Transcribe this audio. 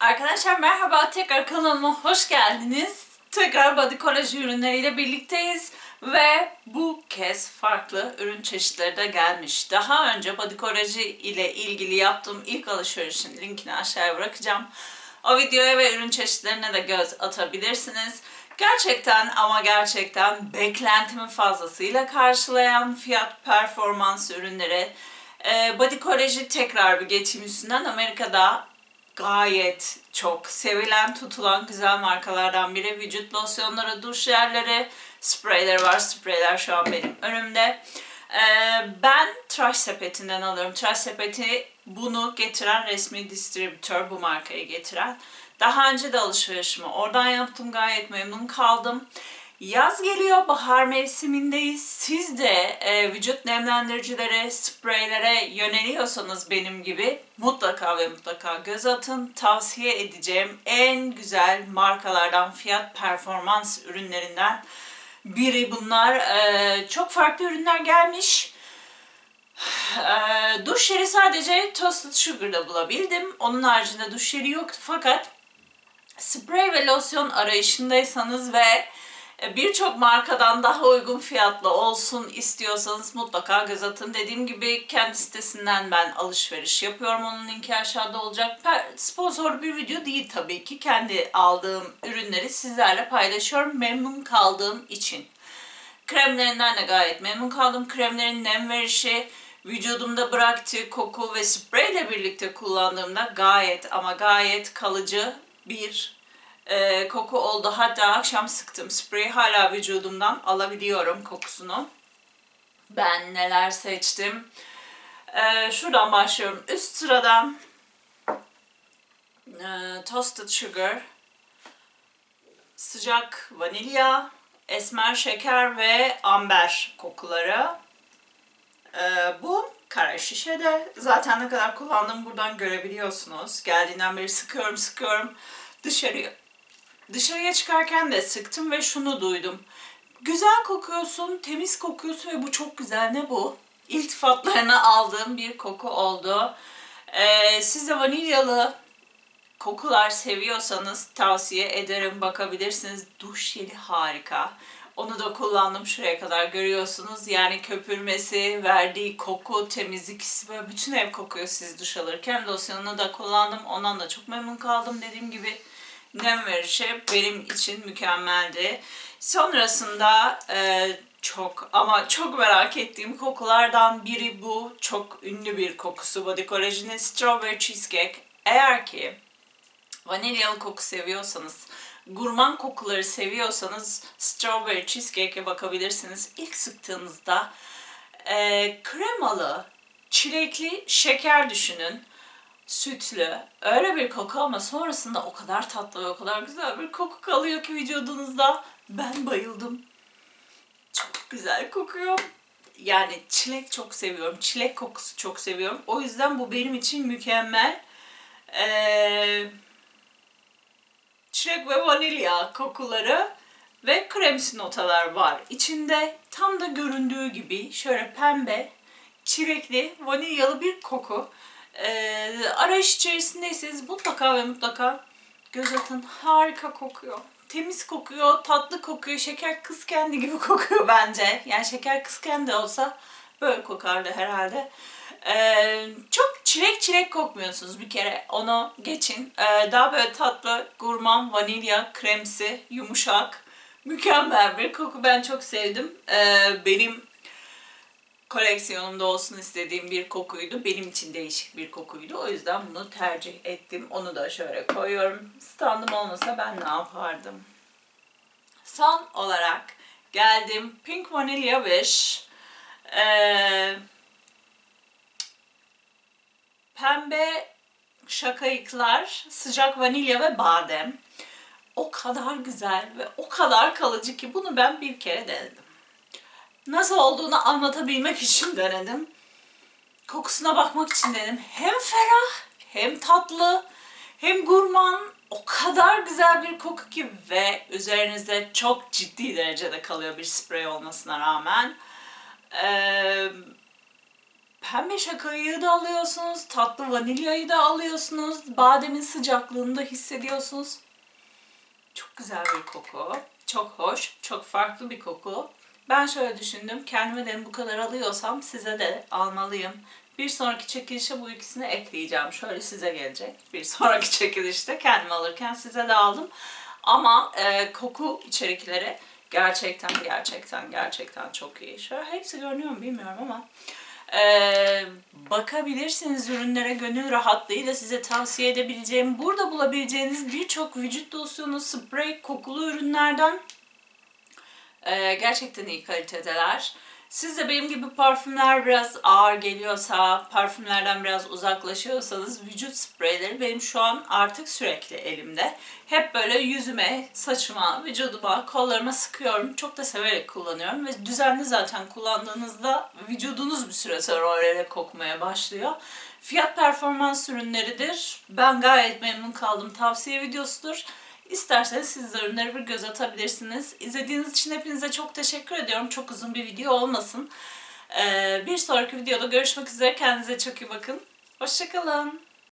Arkadaşlar merhaba tekrar kanalıma hoş geldiniz. Tekrar body kolaj ürünleriyle birlikteyiz ve bu kez farklı ürün çeşitleri de gelmiş. Daha önce body kolajı ile ilgili yaptığım ilk alışverişin linkini aşağıya bırakacağım. O videoya ve ürün çeşitlerine de göz atabilirsiniz. Gerçekten ama gerçekten beklentimin fazlasıyla karşılayan fiyat performans ürünleri. Ee, body kolajı tekrar bir geçeyim üstünden. Amerika'da gayet çok sevilen, tutulan güzel markalardan biri. Vücut losyonları, duş jelleri, spreyleri var. Spreyler şu an benim önümde. Ee, ben Trash Sepeti'nden alıyorum. Trash Sepeti bunu getiren resmi distribütör, bu markayı getiren. Daha önce de alışverişimi oradan yaptım. Gayet memnun kaldım. Yaz geliyor, bahar mevsimindeyiz. Siz de e, vücut nemlendiricilere, spreylere yöneliyorsanız benim gibi mutlaka ve mutlaka göz atın. Tavsiye edeceğim en güzel markalardan, fiyat performans ürünlerinden biri bunlar. E, çok farklı ürünler gelmiş. E, duş jeli sadece Toasted Sugar'da bulabildim. Onun haricinde duş jeli yoktu fakat sprey ve losyon arayışındaysanız ve birçok markadan daha uygun fiyatlı olsun istiyorsanız mutlaka göz atın. Dediğim gibi kendi sitesinden ben alışveriş yapıyorum. Onun linki aşağıda olacak. Sponsor bir video değil tabii ki. Kendi aldığım ürünleri sizlerle paylaşıyorum. Memnun kaldığım için. Kremlerinden de gayet memnun kaldım. Kremlerin nem verişi, vücudumda bıraktığı koku ve spreyle birlikte kullandığımda gayet ama gayet kalıcı bir e, koku oldu. Hatta akşam sıktım spreyi hala vücudumdan alabiliyorum kokusunu. Ben neler seçtim? E, şuradan başlıyorum. Üst sıradan e, Toasted Sugar, sıcak vanilya, esmer şeker ve amber kokuları. Ee, bu kara şişede. Zaten ne kadar kullandığımı buradan görebiliyorsunuz. Geldiğinden beri sıkıyorum sıkıyorum. Dışarıya dışarıya çıkarken de sıktım ve şunu duydum. Güzel kokuyorsun, temiz kokuyorsun ve bu çok güzel. Ne bu? İltifatlarını aldığım bir koku oldu. Ee, siz de vanilyalı kokular seviyorsanız tavsiye ederim bakabilirsiniz. Duş jeli harika. Onu da kullandım şuraya kadar görüyorsunuz. Yani köpürmesi, verdiği koku, temizlik hissi böyle bütün ev kokuyor siz duş alırken. Losyonunu da kullandım. Ondan da çok memnun kaldım. Dediğim gibi nem verişi benim için mükemmeldi. Sonrasında e, çok ama çok merak ettiğim kokulardan biri bu. Çok ünlü bir kokusu Body Collagen'in Strawberry Cheesecake. Eğer ki vanilyalı koku seviyorsanız, gurman kokuları seviyorsanız strawberry cheesecake'e bakabilirsiniz. İlk sıktığınızda e, kremalı, çilekli şeker düşünün. Sütlü, öyle bir koku ama sonrasında o kadar tatlı ve o kadar güzel bir koku kalıyor ki vücudunuzda. Ben bayıldım. Çok güzel kokuyor. Yani çilek çok seviyorum. Çilek kokusu çok seviyorum. O yüzden bu benim için mükemmel. Eee çilek ve vanilya kokuları ve kremsi notalar var. İçinde tam da göründüğü gibi şöyle pembe, çilekli, vanilyalı bir koku. Ee, arayış içerisindeyseniz mutlaka ve mutlaka göz atın. Harika kokuyor. Temiz kokuyor, tatlı kokuyor, şeker kız kendi gibi kokuyor bence. Yani şeker kız kendi olsa böyle kokardı herhalde. Ee, çok çilek çilek kokmuyorsunuz bir kere onu geçin. Ee, daha böyle tatlı, gurman, vanilya, kremsi, yumuşak, mükemmel bir koku. Ben çok sevdim. Ee, benim koleksiyonumda olsun istediğim bir kokuydu. Benim için değişik bir kokuydu. O yüzden bunu tercih ettim. Onu da şöyle koyuyorum. Standım olmasa ben ne yapardım? Son olarak geldim Pink Vanilla Wish. Ee, pembe şakayıklar, sıcak vanilya ve badem. O kadar güzel ve o kadar kalıcı ki bunu ben bir kere denedim. Nasıl olduğunu anlatabilmek için denedim. Kokusuna bakmak için denedim. Hem ferah, hem tatlı, hem gurman. O kadar güzel bir koku ki ve üzerinizde çok ciddi derecede kalıyor bir sprey olmasına rağmen. Ee, pembe şakayı da alıyorsunuz, tatlı vanilyayı da alıyorsunuz, bademin sıcaklığını da hissediyorsunuz. Çok güzel bir koku, çok hoş, çok farklı bir koku. Ben şöyle düşündüm, kendime de bu kadar alıyorsam size de almalıyım. Bir sonraki çekilişe bu ikisini ekleyeceğim. Şöyle size gelecek. Bir sonraki çekilişte kendim alırken size de aldım. Ama e, koku içerikleri gerçekten gerçekten gerçekten çok iyi. Şöyle hepsi görünüyor mu bilmiyorum ama e, bakabilirsiniz ürünlere gönül rahatlığıyla size tavsiye edebileceğim. Burada bulabileceğiniz birçok vücut losyonu, sprey, kokulu ürünlerden ee, gerçekten iyi kalitedeler. Siz de benim gibi parfümler biraz ağır geliyorsa, parfümlerden biraz uzaklaşıyorsanız vücut spreyleri benim şu an artık sürekli elimde. Hep böyle yüzüme, saçıma, vücuduma, kollarıma sıkıyorum. Çok da severek kullanıyorum ve düzenli zaten kullandığınızda vücudunuz bir süre sonra öyle kokmaya başlıyor. Fiyat performans ürünleridir. Ben gayet memnun kaldım. Tavsiye videosudur. İsterseniz siz de ürünlere bir göz atabilirsiniz. İzlediğiniz için hepinize çok teşekkür ediyorum. Çok uzun bir video olmasın. Ee, bir sonraki videoda görüşmek üzere. Kendinize çok iyi bakın. Hoşçakalın.